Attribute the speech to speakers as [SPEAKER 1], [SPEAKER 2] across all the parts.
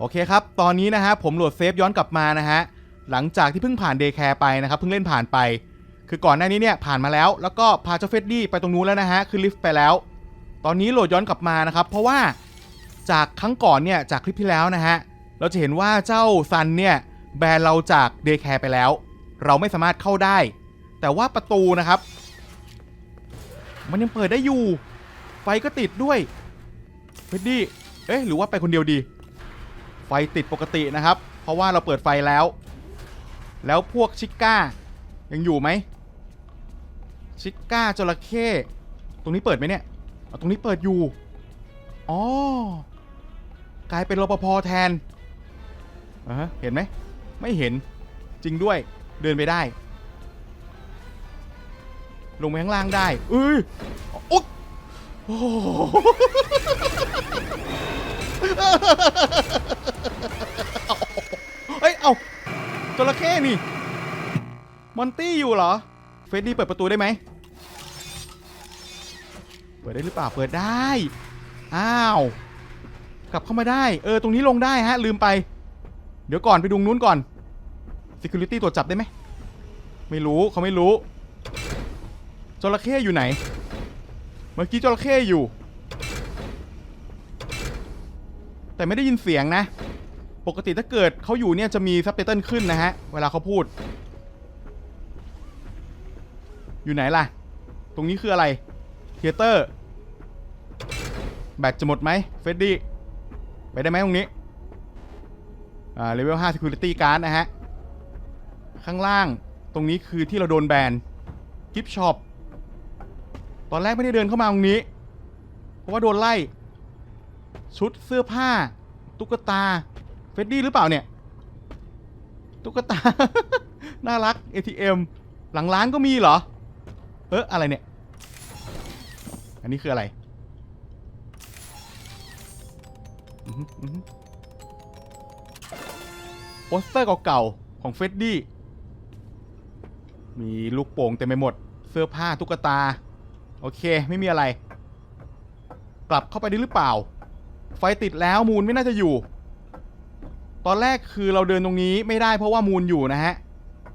[SPEAKER 1] โอเคครับ ตอนนี้นะฮะผมโหลดเซฟย้อนกลับมานะฮะ หลังจากที่เพิ่งผ่านเดย์แคร์ไปนะครับ เพิ่งเล่นผ่านไป คือก่อนหน้านี้เนี่ยผ่านมาแล้ว แล้วก็พาเจ้าเฟดดี้ไปตรงนู้นแล้วนะฮะ คือลิฟต์ไปแล้ว ตอนนี้โหลดย้อนกลับมานะครับ เพราะว่าจากครั้งก่อนเนี่ย จากคลิปที่แล้วนะฮะ เราจะเห็นว่าเจ้าซันเนี่ยแบนเราจากเดย์แคร์ไปแล้ว เราไม่สามารถเข้าได้ แต่ว่าประตูนะครับ มันยังเปิดได้อยู่ ไฟก็ติดด้วยเฟดดี้ เอ๊ะ หรือว่าไปคนเดียวดี ไฟติดปกตินะครับ เพราะว่าเราเปิดไฟแล้ว แล้วพวกชิก้า ยังอยู่ไหม ชิก้าจระเข้ตรงนี้เปิดไหมเนี่ยตรงนี้เปิดอยู่ อ๋อกลายเป็นรปภแทนเห็นไหม ไม่เห็น จริงด้วย เดินไปได้ ลงไปข้างล่างได้เอ้ยอุ๊ยโอ้โห เฮ้ย เอาจระเข้ นี่ มอนตี้อยู่เหรอ เฟดดี้เปิดประตูได้ไหม เปิดได้หรือเปล่า เปิดได้ อ้าว กลับเข้ามาได้ เออ ตรงนี้ลงได้ฮะ ลืมไป เดี๋ยวก่อนไปดูนู้นก่อน Security ตรวจจับได้ไหม ไม่รู้เขาไม่รู้จระเข้อยู่ไหน เมื่อกี้จระเข้อยู่ แต่ไม่ได้ยินเสียงนะ ปกติถ้าเกิดเขาอยู่เนี่ยจะมีซับไตเติลขึ้นนะฮะ เวลาเขาพูด อยู่ไหนล่ะ ตรงนี้คืออะไรเทเตอร์ แบตจะหมดไหมเฟดดี้ ไปได้ไหมตรงนี้ อ่าเลเวล5 Security Guard นะฮะ ข้างล่างตรงนี้คือที่เราโดนแบนกิฟช็อปตอนแรกไม่ได้เดินเข้ามาตรงนี้ เพราะว่าโดนไล่ ชุดเสื้อผ้า ตุ๊กตา เฟดดี้หรือเปล่าเนี่ย ตุ๊กตา น่ารัก ATM หลังร้านก็มีเหรอ เอออะไรเนี่ย อันนี้คืออะไรอื้อหืออื้อหือโปสเตอร์เก่าๆของเฟดดี้ มีลูกโป่งเต็มไปหมด เสื้อผ้าตุ๊กตา โอเค ไม่มีอะไร กลับเข้าไปได้หรือเปล่า ไฟติดแล้วมูลไม่น่าจะอยู่ ตอนแรกคือเราเดินตรงนี้ไม่ได้เพราะว่ามูลอยู่นะฮะ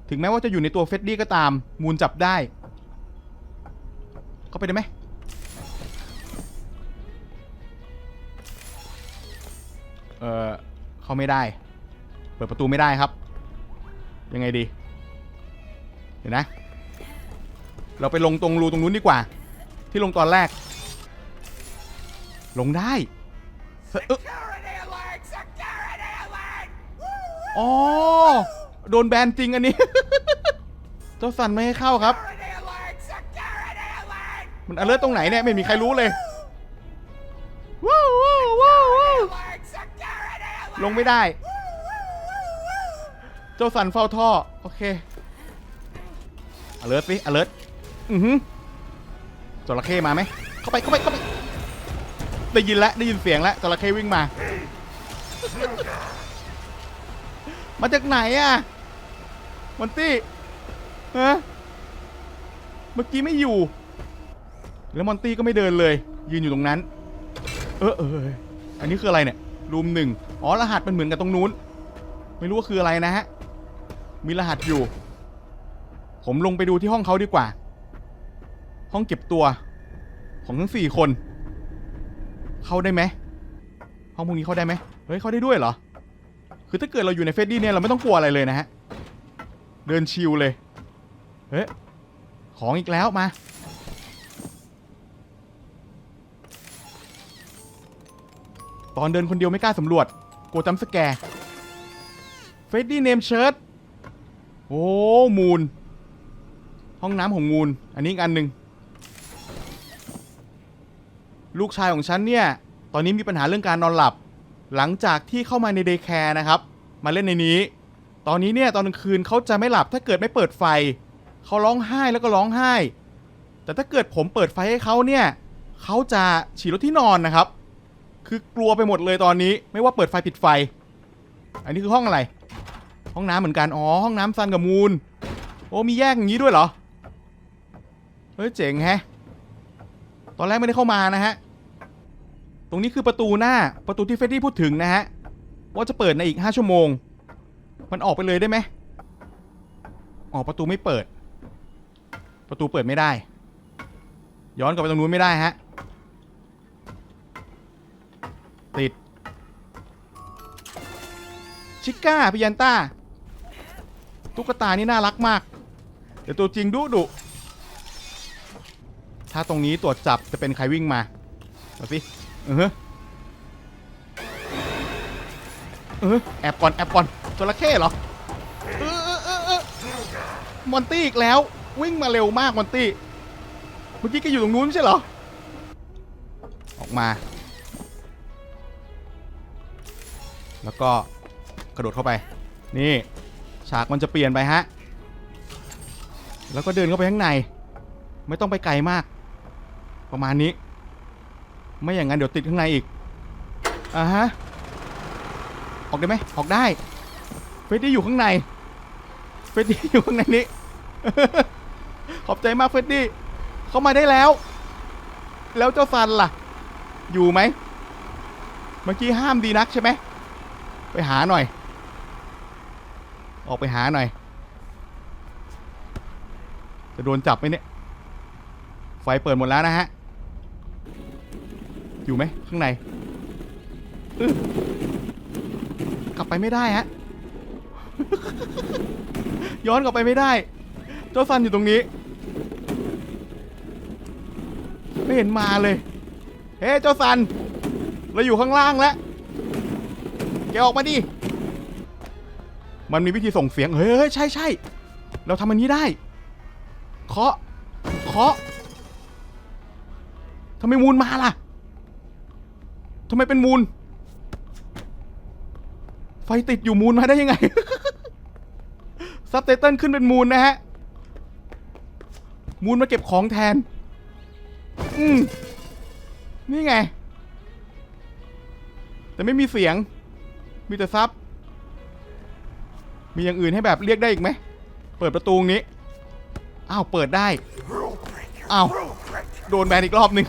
[SPEAKER 1] ถึงแม้ว่าจะอยู่ในตัวเฟดดี้ก็ตาม มูลจับได้ เข้าไปได้ไหมเออเข้าไม่ได้ เปิดประตูไม่ได้ครับ ยังไงดี เดี๋ยวนะ เราไปลงตรงรูตรงนู้นดีกว่า ที่ลงตอนแรก ลงได้เออ อ๋อ โดนแบนจริงอันนี้ เจ้าสันไม่ให้เข้าครับ มันอเลิร์ตรงไหนเนี่ย ไม่มีใครรู้เลยว้าวว้าวว้าวลงไม่ได้ เจ้าสันเฝ้าท่อ โอเคอเลิร์ตสิอเลิร์ตอือหือจระเข้มาไหม เข้าไปเข้าไปเข้าไป ได้ยินแล้วได้ยินเสียงแล้วจระเข้วิ่งมา มาจากไหนอะมอนตี้ฮะเมื่อกี้ไม่อยู่ แล้วมอนตี้ก็ไม่เดินเลย ยืนอยู่ตรงนั้นเออเออเอออันนี้คืออะไรเนี่ยรูมหนึ่งอ๋อรหัสมันเหมือนกับตรงนู้น ไม่รู้ว่าคืออะไรนะฮะ มีรหัสอยู่ ผมลงไปดูที่ห้องเขาดีกว่า ห้องเก็บตัว ของทั้งสี่คน เข้าได้ไหมห้องพวกนี้เข้าได้ไหมเฮ้ยเข้าได้ด้วยเหรอ คือถ้าเกิดเราอยู่ในเฟสดี้เนี่ยเราไม่ต้องกลัวอะไรเลยนะฮะ เดินชิลเลย เฮ้ย ของอีกแล้วมา ตอนเดินคนเดียวไม่กล้าสำรวจ กลัวจำสแกร์เฟดดี้เนมเชิร์ตโอ้มูน ห้องน้ำของมูน อันนี้อีกอันหนึ่งลูกชายของฉันเนี่ย ตอนนี้มีปัญหาเรื่องการนอนหลับ หลังจากที่เข้ามาในเดย์แคร์นะครับ มาเล่นในนี้ ตอนนี้เนี่ยตอนกลางคืนเขาจะไม่หลับถ้าเกิดไม่เปิดไฟ เขาร้องไห้แล้วก็ร้องไห้ แต่ถ้าเกิดผมเปิดไฟให้เขาเนี่ยเขาจะฉี่รถที่นอนนะครับ คือกลัวไปหมดเลยตอนนี้ ไม่ว่าเปิดไฟปิดไฟ อันนี้คือห้องอะไร ห้องน้ำเหมือนกันอ๋อห้องน้ำซันกับมูลโอ้มีแยกอย่างนี้ด้วยเหรอเฮ้ยเจ๋งแฮะ ตอนแรกไม่ได้เข้ามานะฮะ รงนี้คือประตูหน้าประตูที่เฟรดดี้พูดถึงนะฮะว่าจะเปิดในอีก 5 ชั่วโมง มันออกไปเลยได้ไหมออกประตูไม่เปิด ประตูเปิดไม่ได้ ย้อนกลับไปตรงนู้นไม่ได้ฮะติด ชิก้าพิยันต้าตุ๊กตานี่น่ารักมากเดี๋ยวตัวจริงดุดุถ้าตรงนี้ตรวจจับจะเป็นใครวิ่งมา เอาสิ เออเออแอบก่อนแอบก่อนจระเข้เหรอเออเออเออเออมอนตี้อีกแล้ว วิ่งมาเร็วมากมอนตี้เมื่อกี้แกอยู่ตรงนู้นไม่ใช่เหรอ ออกมา แล้วก็กระโดดเข้าไป นี่ ฉากมันจะเปลี่ยนไปฮะ แล้วก็เดินเข้าไปข้างใน ไม่ต้องไปไกลมาก ประมาณนี้ ไม่อย่างนั้นเดี๋ยวติดข้างในอีกอ่าฮะออกได้ไหมออกได้เฟดดี้อยู่ข้างในเฟดดี้อยู่ข้างในนี้ ขอบใจมากเฟดดี้เข้ามาได้แล้ว แล้วเจ้าซันล่ะ อยู่ไหมเมื่อกี้ห้ามดีนักใช่ไหมไปหาหน่อย ออกไปหาหน่อย จะโดนจับไหมเนี่ย ไฟเปิดหมดแล้วนะฮะ อยู่ไหมข้างในอื้อกลับไปไม่ได้ฮะ ย้อนกลับไปไม่ได้เจ้าซันอยู่ตรงนี้ ไม่เห็นมาเลย เฮ้เจ้าซัน เราอยู่ข้างล่างแล้ว แกออกมาดิ มันมีวิธีส่งเสียง เฮ้ยเฮ้ยใช่ใช่ เราทำอันนี้ได้ เคาะ เคาะทำไมมูลมาล่ะ ทำไมเป็นมูล ไฟติดอยู่มูลมาได้ยังไง ซับไตเติลขึ้นเป็นมูลนะฮะ มูลมาเก็บของแทน อืมนี่ไง แต่ไม่มีเสียง มีแต่ซับ มีอย่างอื่นให้แบบเรียกได้อีกไหม เปิดประตูตรงนี้ อ้าว เปิดได้
[SPEAKER 2] Rule breaker.
[SPEAKER 1] Ow.
[SPEAKER 2] Rule breaker.
[SPEAKER 1] โดนแบนอีกรอบหนึ่ง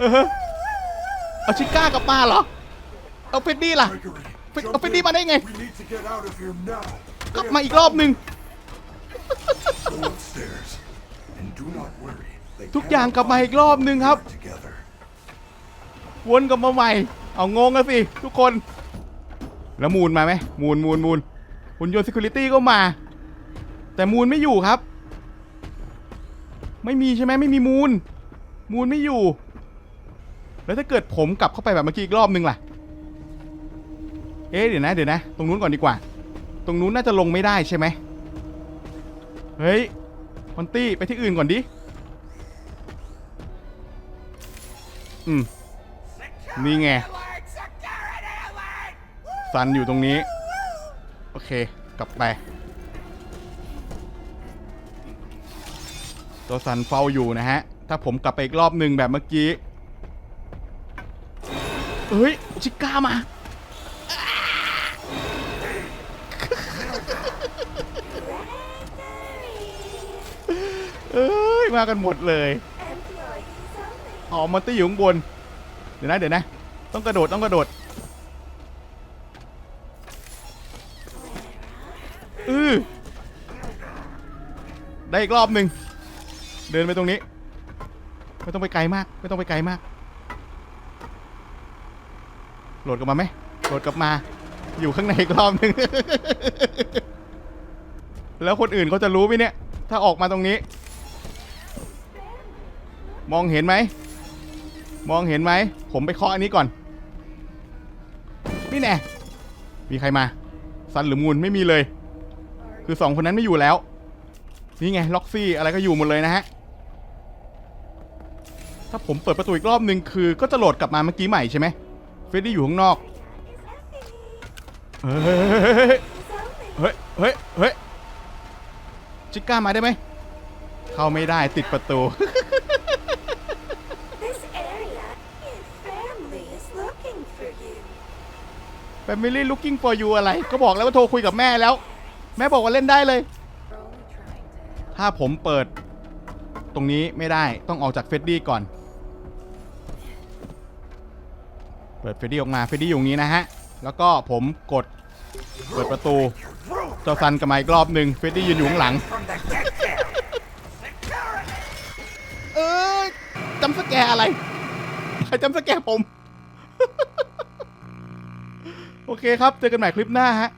[SPEAKER 1] เออเอาชิก้ากลับมาเหรอ เอาเฟดดี้ล่ะ
[SPEAKER 3] Gregory,
[SPEAKER 1] Wait,
[SPEAKER 3] jump
[SPEAKER 1] oh, Freddy
[SPEAKER 3] in.
[SPEAKER 1] มาได้ไง?
[SPEAKER 3] We need to get out of here now.
[SPEAKER 1] กลับมาอีกรอบหนึ่ง
[SPEAKER 3] Go upstairs. And do not worry. They
[SPEAKER 1] ทุกอย่าง
[SPEAKER 3] cannot
[SPEAKER 1] กลับมาอีกรอบหนึ่งครับ
[SPEAKER 3] work together.
[SPEAKER 1] วนกลับมาใหม่ เอางงกันสิ ทุกคน แล้วมูลมาไหมมูลมูลมูลหุ่นยนต์ security ก็มา แต่มูลไม่อยู่ครับ ไม่มีใช่ไหมไม่มีมูลมูลไม่อยู่ แล้วถ้าเกิดผมกลับเข้าไปแบบเมื่อกี้อีกรอบนึงล่ะ เอ๊ะเดี๋ยวนะเดี๋ยวนะ ตรงนู้นก่อนดีกว่า ตรงนู้นน่าจะลงไม่ได้ใช่ไหมเฮ้ยพอนตี้ไปที่อื่นก่อนดิ อืม นี่ไง ซันอยู่ตรงนี้ โอเค กลับไป ตัวซันเฝ้าอยู่นะฮะ ถ้าผมกลับไปอีกรอบหนึ่งแบบเมื่อกี้ เฮ้ย ชิก้ามา เอ้ย มากันหมดเลยอ๋อมันตี้อยู่ข้างบน เดี๋ยวนะ เดี๋ยวนะ ต้องกระโดด ต้องกระโดดอือได้อีกรอบหนึ่ง เดินไปตรงนี้ ไม่ต้องไปไกลมาก ไม่ต้องไปไกลมาก โหลดกลับมาไหมโหลดกลับมา อยู่ข้างในอีกรอบหนึ่งแล้วคนอื่นเขาจะรู้ไหมเนี่ย ถ้าออกมาตรงนี้ มองเห็นไหม มองเห็นไหม ผมไปเคาะอันนี้ก่อน นี่แน่มีใครมาซันหรือมูลไม่มีเลย คือสองคนนั้นไม่อยู่แล้ว นี่ไง ล็อกซี่อะไรก็อยู่หมดเลยนะฮะ ถ้าผมเปิดประตูอีกรอบหนึ่งคือ ก็จะโหลดกลับมาเมื่อกี้ใหม่ใช่ไหม เฟรดดี้อยู่ข้างนอก เฮ้ย เฮ้ย เฮ้ย เฮ้ยชิก้ามาได้ไหม เข้าไม่ได้ติดประตู
[SPEAKER 4] This area, your family is looking for you.
[SPEAKER 1] Family looking for you อะไร ก็บอกแล้วว่าโทรคุยกับแม่แล้ว แม่บอกว่าเล่นได้เลย ถ้าผมเปิด ตรงนี้ไม่ได้ต้องออกจากเฟดดี้ก่อน เปิดเฟดดี้ออกมาเฟดดี้อยู่นี้นะฮะ แล้วก็ผมกดเปิดประตู เจ้าซันกับมาอีกรอบหนึ่งเฟดดี้ยืนอยู่ข้างหลัง เออจำสแกอะไร ใครจำสแกผม โอเคครับ เจอกันใหม่คลิปหน้าฮะ